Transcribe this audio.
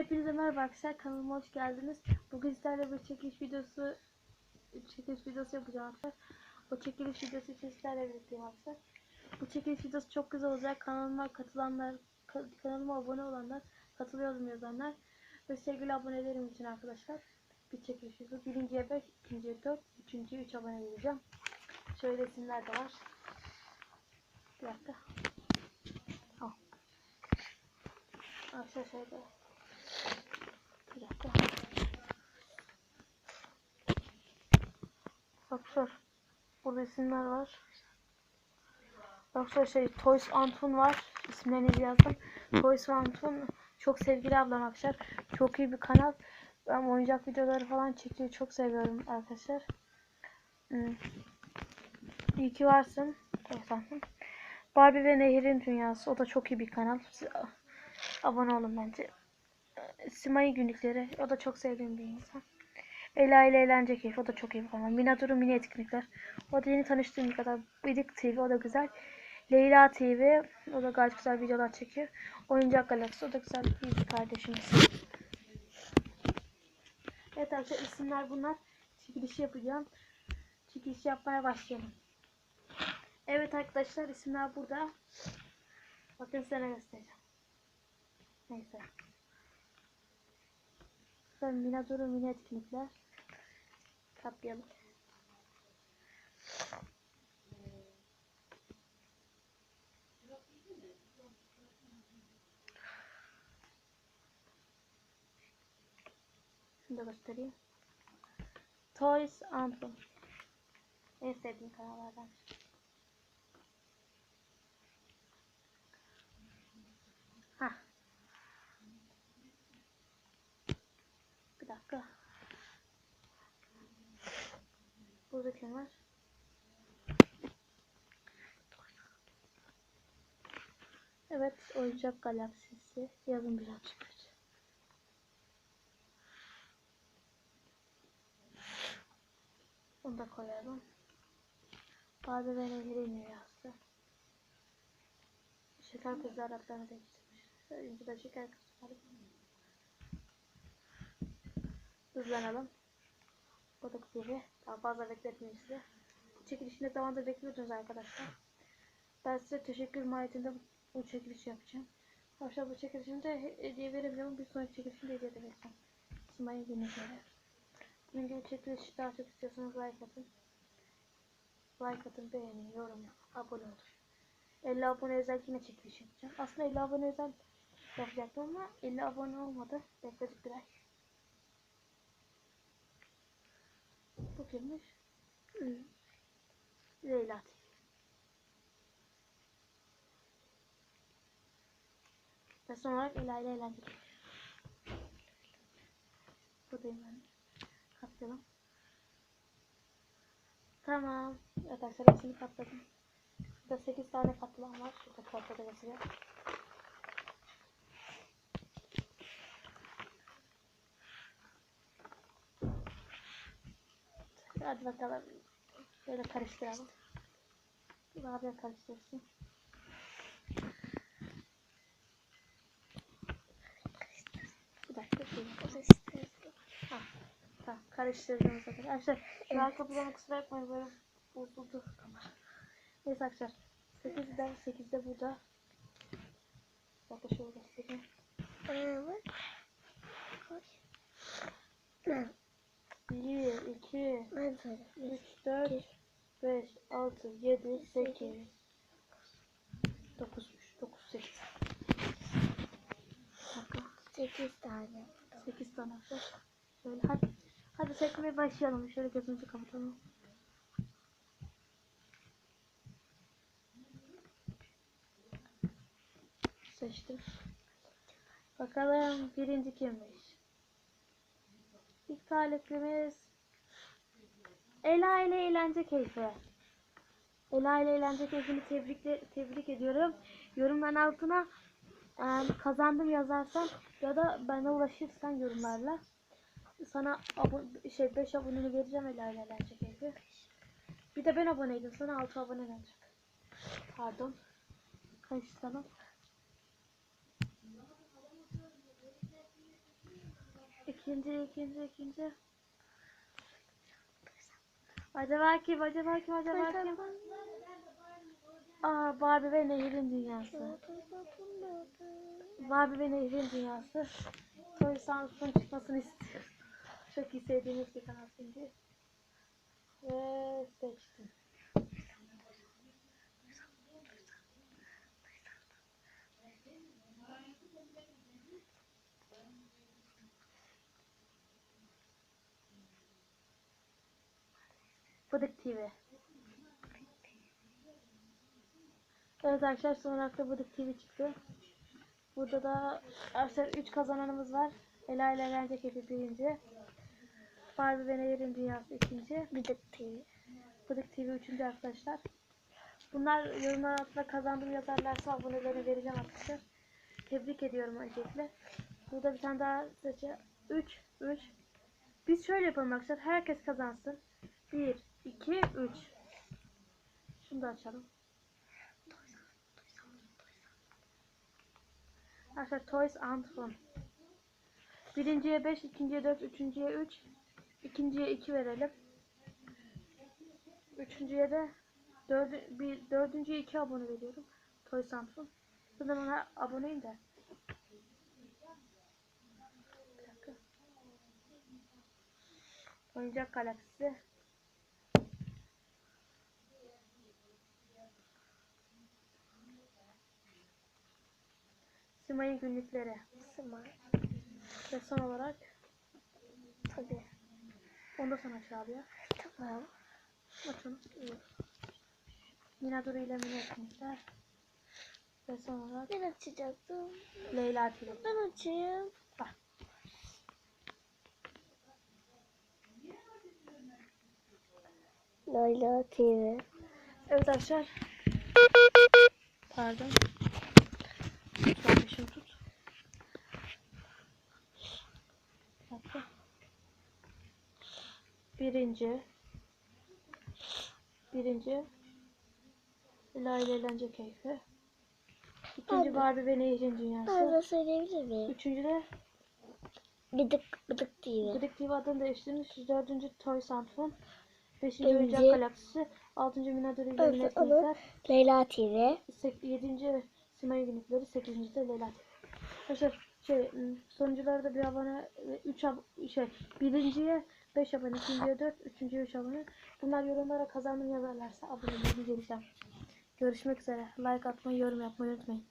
Hepinize merhaba arkadaşlar kanalıma hoş geldiniz. Bugün sizlerle bir çekiliş videosu çekiliş videosu yapacağım arkadaşlar. O çekiliş videosu için sizlerle birlikteyim arkadaşlar. Bu çekiliş videosu çok güzel olacak. Kanalıma katılanlar, ka- kanalıma abone olanlar, katılıyorum yazanlar ve sevgili abonelerim için arkadaşlar bir çekiliş videosu. Birinciye 5, ikinciye 4, üçüncüye 3 abone vereceğim. Şöyle resimler de var. Bir dakika. Al. Arkadaşlar şöyle. Bir dakika. Arkadaşlar burada isimler var. Arkadaşlar şey Toys Antun var. İsimlerini yazdım. Toys Antun çok sevgili ablam arkadaşlar. Çok iyi bir kanal. Ben oyuncak videoları falan çekiyor. Çok seviyorum arkadaşlar. Hmm. İyi ki varsın. Antun. Barbie ve Nehir'in Dünyası. O da çok iyi bir kanal. Siz abone olun bence. Simay günlükleri. O da çok sevdiğim bir insan. Ela ile eğlence keyfi. O da çok iyi kanal. Mina mini etkinlikler. O da yeni tanıştığım kadar. Bidik TV. O da güzel. Leyla TV. O da gayet güzel videolar çekiyor. Oyuncak Galaksi. O da güzel bir kardeşimiz. Evet arkadaşlar isimler bunlar. Çekilişi yapacağım. Çekilişi yapmaya başlayalım. Evet arkadaşlar isimler burada. Bakın size göstereceğim. Neyse. Ben Mina Duru mini etkinlikler. Kaplayalım. Şunu göstereyim. Toys Anthem. En sevdiğim kanallardan. Hah. Bir dakika. Burada kim var? Evet, oyuncak galaksisi. Yazın birazcık. Onu da koyalım. Bazı ve nehrin yazdı. Şeker kızlar adlarını değiştirmiş. Önce de şeker kızlar. Hızlanalım. Balık gibi. Daha fazla bekletmeyeyim size. Bu çekilişi ne zamandır bekliyordunuz arkadaşlar. Ben size teşekkür mahiyetinde bu çekilişi yapacağım. Arkadaşlar bu çekilişimde hediye veremiyorum. Bir sonraki çekilişimde hediye de vereceğim. Günü göre. Bunun gibi çekilişi daha çok istiyorsanız like atın. Like atın, beğenin, yorum yapın, abone olun. 50 abone özel yine çekiliş yapacağım. Aslında 50 abone özel yapacaktım ama 50 abone olmadı. Bekledik bir Bu kimmiş? Leyla. Ve son olarak Ela ile eğlence TV. Buradayım ben. Katlayalım. Tamam. Arkadaşlar hepsini katladım. Burada 8 tane katılan var. Şurada katladı yazıyor. Hadi bakalım. Şöyle karıştıralım. Bir abi karıştırsın. Bir dakika. şöyle karıştıralım. Ha, Tamam. Karıştırdığımız kadar. Arkadaşlar şu arka plana kusura bakmayın böyle bozuldu kamera. Neyse arkadaşlar. 8'de 8'de burada. Dakika şöyle göstereyim. Evet. 1, 2, Ben söyle. 3, 4, 5, 6, 7, 8, 9'muş. 9, 8. Dakika. 8 tane. 8 tane arkadaşlar. Şöyle hadi. Hadi çekmeye başlayalım. Şöyle gözümüzü kapatalım. Seçtim. Bakalım birinci kimmiş? İlk taliplimiz Ela ile eğlence keyfi. Ela ile eğlence keyfini tebrikle, tebrik ediyorum. Yorumların altına em, kazandım yazarsan ya da bana ulaşırsan yorumlarla sana abone, şey 5 aboneni vereceğim Ela ile eğlence keyfi. Bir de ben aboneydim sana 6 abone olacak. Pardon. Karıştıralım. İkinci, ikinci, ikinci. Acaba kim, acaba kim, acaba kim? Aa, Barbie ve Nehir'in dünyası. Barbie ve Nehir'in dünyası. Toy Samsung çıkmasını istiyorum. Çok iyi sevdiğimiz bir kanal şimdi. Ve seçtim. Bıdık TV. Evet arkadaşlar son olarak da Bıdık TV çıktı. Burada da arkadaşlar 3 kazananımız var. Ela ile Eğlence Kepi birinci. Barbie ve Nehir'in Dünyası ikinci. Bıdık TV. Bıdık TV üçüncü arkadaşlar. Bunlar yorumlar altında kazandım yazarlarsa abonelerine vereceğim arkadaşlar. Tebrik ediyorum öncelikle. Burada bir tane daha seçe. 3, 3. Biz şöyle yapalım arkadaşlar. Herkes kazansın. 1, 2, 3. Şunu da açalım. Arkadaşlar Toys and Fun. Birinciye 5, ikinciye 4, üçüncüye 3, ikinciye 2 verelim. Üçüncüye de dördü, bir, dördüncüye 2 abone veriyorum. Toy Samsung. Zaten ona aboneyim de. Oyuncak galaksisi. Simay'ın günlükleri. Smart. Ve son olarak Tabii. onu da sana ya. Tamam. Aç onu. Minaduru ile mini etkinlikler. Ve son olarak Ben açacaktım. Leyla Tülin. Ben açayım. Bak. Layla TV. Evet arkadaşlar. Pardon. Kardeşim tut. Bir dakika. Birinci. Birinci. Layla eğlence keyfi. İkinci Abi. Barbie ve Nehir'in dünyası. de söyleyebilir miyim? Üçüncü de Bıdık bıdık TV. Gıdık TV adını değiştirmiş. Dördüncü Toy Santfon. Beşinci Birinci. Oyuncak Galaksisi. Altıncı Minadori ile Mini onu-. Leyla TV. Sek- yedinci Simay Günlükleri. Sekizinci de Leyla TV. Arkadaşlar şey sonuncuları da bir abone ve üç ab şey birinciye 5 abone, ikinciye 4, üçüncüye 3 abone. Bunlar yorumlara kazandım yazarlarsa aboneliğini geleceğim. Görüşmek üzere. Like atmayı, yorum yapmayı unutmayın.